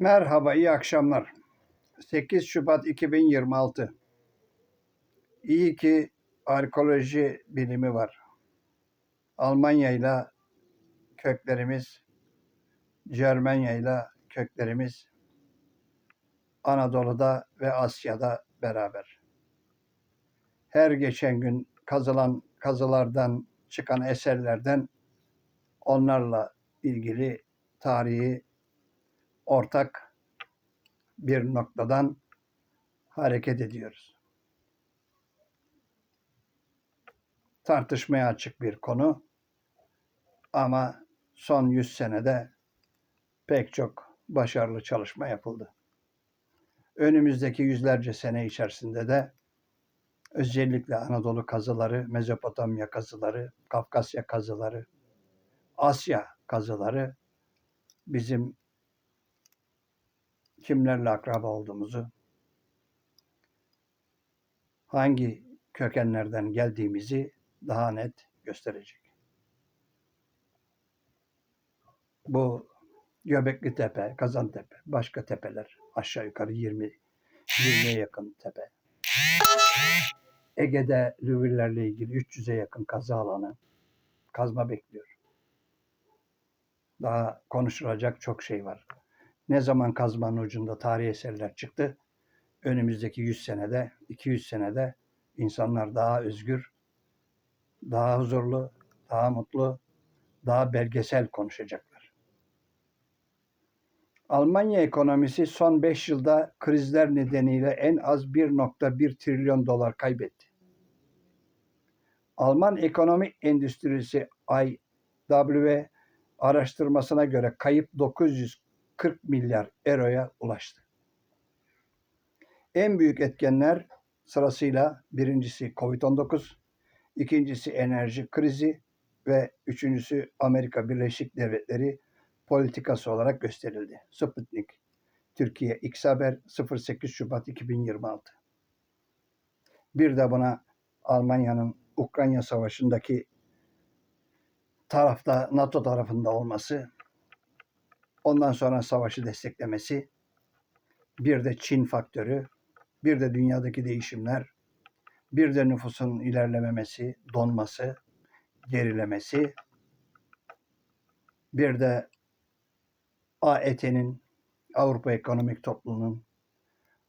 Merhaba, iyi akşamlar. 8 Şubat 2026. İyi ki arkeoloji bilimi var. Almanya ile köklerimiz, Cermanya ile köklerimiz Anadolu'da ve Asya'da beraber. Her geçen gün kazılan kazılardan çıkan eserlerden onlarla ilgili tarihi ortak bir noktadan hareket ediyoruz. Tartışmaya açık bir konu ama son 100 senede pek çok başarılı çalışma yapıldı. Önümüzdeki yüzlerce sene içerisinde de özellikle Anadolu kazıları, Mezopotamya kazıları, Kafkasya kazıları, Asya kazıları bizim kimlerle akraba olduğumuzu, hangi kökenlerden geldiğimizi daha net gösterecek. Bu Göbekli Tepe, Kazantepe, başka tepeler aşağı yukarı 20 20'ye yakın tepe. Ege'de Lüvürlerle ilgili 300'e yakın kazı alanı kazma bekliyor. Daha konuşulacak çok şey var. Ne zaman kazmanın ucunda tarihi eserler çıktı? Önümüzdeki 100 senede, 200 senede insanlar daha özgür, daha huzurlu, daha mutlu, daha belgesel konuşacaklar. Almanya ekonomisi son 5 yılda krizler nedeniyle en az 1.1 trilyon dolar kaybetti. Alman ekonomi endüstrisi IW araştırmasına göre kayıp 940 milyar euroya ulaştı. En büyük etkenler sırasıyla birincisi Covid-19, ikincisi enerji krizi ve üçüncüsü Amerika Birleşik Devletleri politikası olarak gösterildi. Sputnik, Türkiye X Haber 08 Şubat 2026. Bir de buna Almanya'nın Ukrayna Savaşı'ndaki tarafta NATO tarafında olması, ondan sonra savaşı desteklemesi, bir de Çin faktörü, bir de dünyadaki değişimler, bir de nüfusun ilerlememesi, donması, gerilemesi, bir de AET'nin, Avrupa Ekonomik Topluluğu'nun,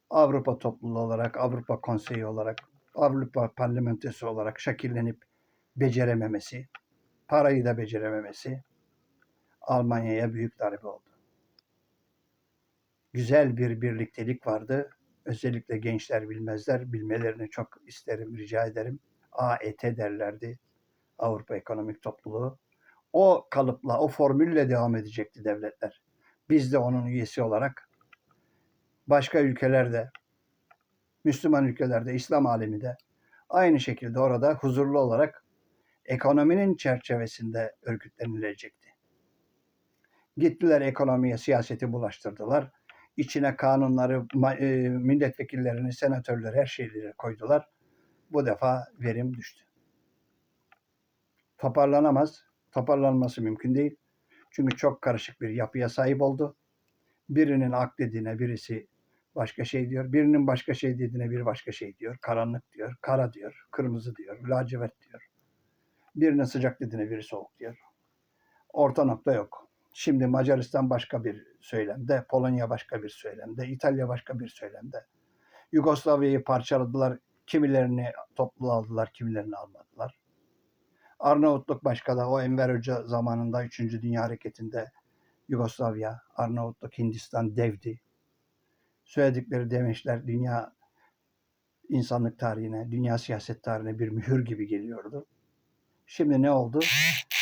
Avrupa topluluğu olarak, Avrupa Konseyi olarak, Avrupa Parlamentosu olarak şekillenip becerememesi, parayı da becerememesi Almanya'ya büyük darbe oldu. Güzel bir birliktelik vardı. Özellikle gençler bilmezler. Bilmelerini çok isterim, rica ederim. AET derlerdi. Avrupa Ekonomik Topluluğu. O kalıpla, o formülle devam edecekti devletler. Biz de onun üyesi olarak başka ülkelerde, Müslüman ülkelerde, İslam aleminde aynı şekilde orada huzurlu olarak ekonominin çerçevesinde örgütlenilecekti. Gittiler ekonomiye, siyaseti bulaştırdılar. İçine kanunları, e, milletvekillerini, senatörleri, her şeyleri koydular. Bu defa verim düştü. Toparlanamaz. Toparlanması mümkün değil. Çünkü çok karışık bir yapıya sahip oldu. Birinin ak dediğine birisi başka şey diyor. Birinin başka şey dediğine bir başka şey diyor. Karanlık diyor, kara diyor, kırmızı diyor, lacivert diyor. Birine sıcak dediğine biri soğuk diyor. Orta nokta yok. Şimdi Macaristan başka bir söylemde, Polonya başka bir söylemde, İtalya başka bir söylemde. Yugoslavya'yı parçaladılar, kimilerini toplu aldılar, kimilerini almadılar. Arnavutluk başka da o Enver Hoca zamanında 3. Dünya Hareketi'nde Yugoslavya, Arnavutluk, Hindistan devdi. Söyledikleri demeçler dünya insanlık tarihine, dünya siyaset tarihine bir mühür gibi geliyordu. Şimdi ne oldu?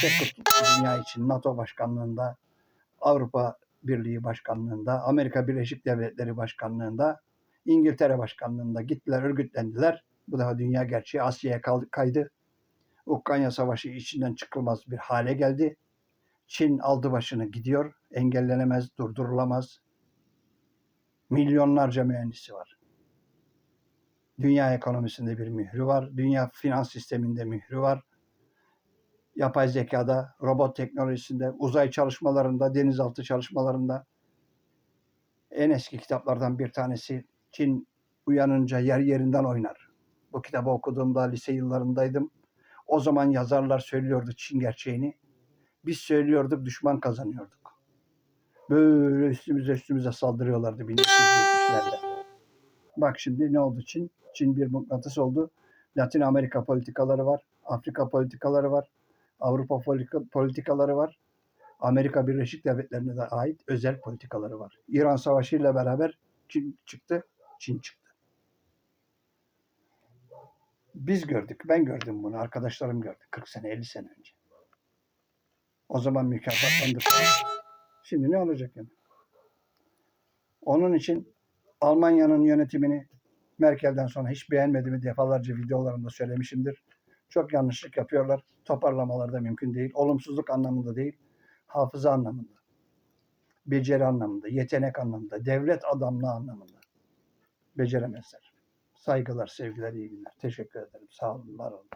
Tek dünya için NATO başkanlığında, Avrupa Birliği başkanlığında, Amerika Birleşik Devletleri başkanlığında, İngiltere başkanlığında gittiler, örgütlendiler. Bu defa dünya gerçeği Asya'ya kaydı. Ukrayna Savaşı içinden çıkılmaz bir hale geldi. Çin aldı başını gidiyor. Engellenemez, durdurulamaz. Milyonlarca mühendisi var. Dünya ekonomisinde bir mührü var. Dünya finans sisteminde mührü var yapay zekada, robot teknolojisinde, uzay çalışmalarında, denizaltı çalışmalarında En eski kitaplardan bir tanesi Çin uyanınca yer yerinden oynar. Bu kitabı okuduğumda lise yıllarındaydım. O zaman yazarlar söylüyordu Çin gerçeğini. Biz söylüyorduk, düşman kazanıyorduk. Böyle üstümüze üstümüze saldırıyorlardı 1970'lerde. Bak şimdi ne oldu Çin? Çin bir mıknatıs oldu. Latin Amerika politikaları var. Afrika politikaları var. Avrupa politikaları var. Amerika Birleşik Devletleri'ne de ait özel politikaları var. İran Savaşı ile beraber Çin çıktı, Çin çıktı. Biz gördük, ben gördüm bunu, arkadaşlarım gördü 40 sene, 50 sene önce. O zaman mükafatlandık. Şimdi ne olacak yani? Onun için Almanya'nın yönetimini Merkel'den sonra hiç beğenmediğimi defalarca videolarımda söylemişimdir. Çok yanlışlık yapıyorlar. Toparlamaları da mümkün değil. Olumsuzluk anlamında değil, hafıza anlamında. Beceri anlamında, yetenek anlamında, devlet adamlığı anlamında. Beceremezler. Saygılar, sevgiler, iyi günler. Teşekkür ederim. Sağ olun, var olun.